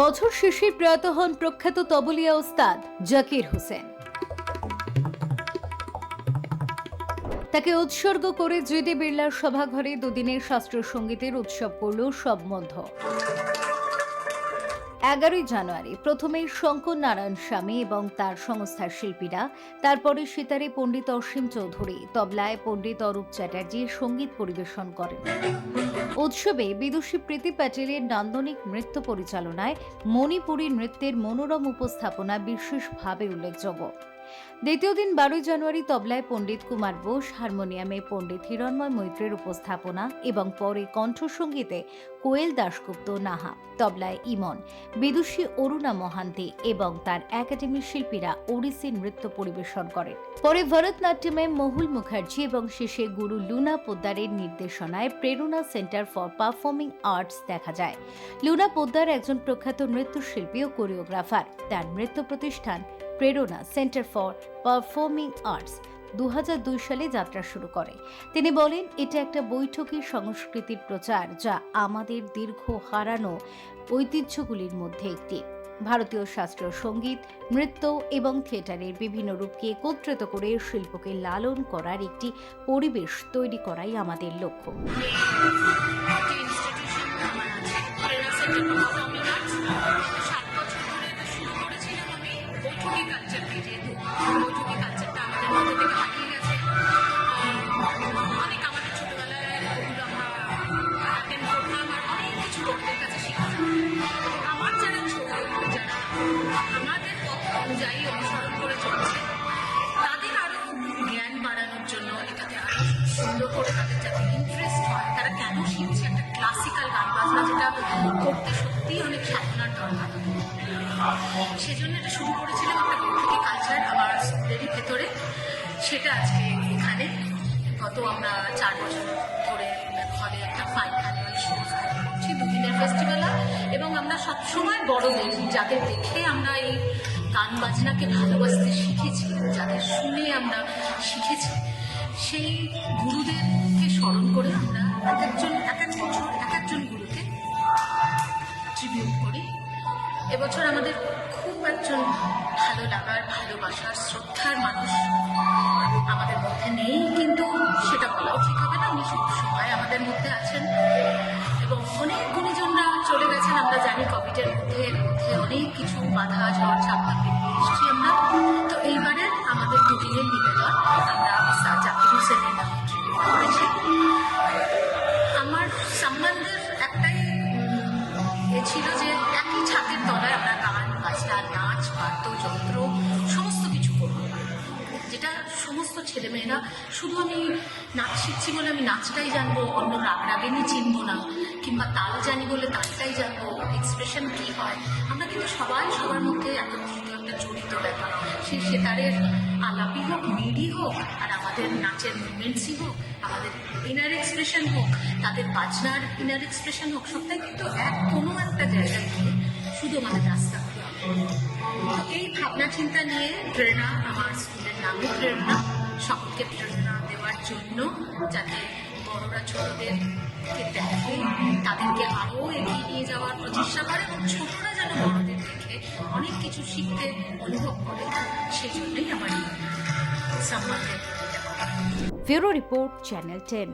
বছর শেষে প্রয়াত হন প্রখ্যাত তবলিয়া ওস্তাদ জাকির হোসেন। তাকে উৎসর্গ করে জেডি বিড়লার সভাঘরে দুদিনের শাস্ত্রীয় সঙ্গীতের উৎসব করল সব মধ্য। এগারোই জানুয়ারি প্রথমে শঙ্কর নারায়ণ স্বামী এবং তার সংস্থার শিল্পীরা, তারপরে সিতারে পণ্ডিত অসীম চৌধুরী, তবলায় পণ্ডিত অরূপ চ্যাটার্জি সংগীত পরিবেশন করেন। উৎসবে বিদুষী প্রীতি প্যাটেলের নান্দনিক নৃত্য পরিচালনায় মণিপুরী নৃত্যের মনোরম উপস্থাপনা বিশেষভাবে উল্লেখযোগ্য। দ্বিতীয় দিন বারোই জানুয়ারি তবলায় পণ্ডিত কুমার বোস হারমোনিয়ামে পণ্ডিত হিরণময় মৈত্রের উপস্থাপনা এবং পরে কণ্ঠসঙ্গীতে কোয়েল দাশগুপ্ত নাহা, তবলায় ইমন, বিদুষী অরুণা মহান্তি এবং তার একাডেমির শিল্পীরা ওড়িশি নৃত্য পরিবেশন করেন। পরে ভরতনাট্যমে মহুল মুখার্জি এবং শেষে গুরু লুনা পোদ্দারের নির্দেশনায় প্রেরণা সেন্টার ফর পারফর্মিং আর্টস দেখা যায়। লুনা পোদ্দার একজন প্রখ্যাত নৃত্যশিল্পী ও কোরিওগ্রাফার। তার নৃত্য প্রতিষ্ঠান প্রেরণা সেন্টার ফর পারফর্মিং আর্টস দু সালে যাত্রা শুরু করে। তিনি বলেন, এটা একটা বৈঠকের সংস্কৃতির প্রচার যা আমাদের দীর্ঘ হারানো ঐতিহ্যগুলির মধ্যে একটি। ভারতীয় শাস্ত্রীয় সংগীত, নৃত্য এবং থিয়েটারের বিভিন্ন রূপকে একত্রিত করে শিল্পকে লালন করার একটি পরিবেশ তৈরি করাই আমাদের লক্ষ্য। একটি ইনস্টিটিউশন আমি কালচারকে যেহেতু বৈঠকি কালচারটা আমাদের মধ্যে থেকে গেছে অনেক আমাদের ছোটবেলায় ওগুলো অনেক কিছু লোকদের কাছে শিখতাম আমার যারা ছোট, যারা আমাদের অনুযায়ী অনুসরণ করে চলছে, তাদের আরও জ্ঞান বাড়ানোর জন্য এটাতে আরও সুন্দর করে তাদের যাতে সত্যিই অনেক সাধনার দরকার। সেজন্য এটা শুরু করেছিলাম একটা বৈঠকি কালচার আমার স্কুলেরই ভেতরে। সেটা আজকে এখানে। গত আমরা চার বছর ধরে হলে একটা ফাইন অ্যানুয়াল শো করছি, দুদিনের ফেস্টিভ্যাল এবং আমরা সবসময় বড়দের, যাদের দেখে আমরা এই গান বাজনাকে ভালোবাসতে শিখেছি, যাদের শুনে আমরা শিখেছি, সেই গুরুদেরকে স্মরণ করে আমরা এক একজন ট্রিবিউট করি। এবছর আমাদের খুব একজন ভালো লাগার, ভালোবাসার, শ্রদ্ধার মানুষ আমাদের মধ্যে নেই, কিন্তু সেটা বলাও ঠিক হবে না। উনি সব সময় আমাদের মধ্যে আছেন। এবং অনেক গুণীজনরা চলে গেছেন। আমরা জানি কোভিডের মধ্যে, এর মধ্যে অনেক কিছু বাধা, ঝড়, ঝাপটা পেরিয়ে এসেছি আমরা। সমস্ত ছেলেমেয়েরা, শুধু আমি নাচ শিখছি বলে আমি নাচটাই জানব, অন্য রাগ রাগিনী চিনবো না, কিংবা তাল জানি বলে তালটাই জানব এক্সপ্রেশন কি হয়? আমরা কিন্তু সবাই সবার মধ্যে একত্রিত একটা জড়িত ব্যাপার। সে সেতারের আলাপই হোক মিডি হোক, আর আমাদের নাচের মুভমেন্টসই হোক, আমাদের ইনার এক্সপ্রেশন হোক, তাদের বাজনার ইনার এক্সপ্রেশন হোক, সবটাই কিন্তু এক কোনো একটা জায়গায় গিয়ে শুধু আমাদের রাস্তা। এই ভাবনা চিন্তা নিয়ে প্রেরণা আমার স্কুলের নামে প্রেরণা, সকলকে প্রেরণা দেওয়ার জন্য যাতে বড়রা ছোটদেরকে দেখে, তাদেরকে আরও এগিয়ে নিয়ে যাওয়ার প্রচেষ্টা করে এবং ছোটরা যেন বড়দের দেখে অনেক কিছু শিখতে অনুভব করে সেই জন্যই আমার এই সম্মানকে ব্যুরো রিপোর্ট চ্যানেল টেন।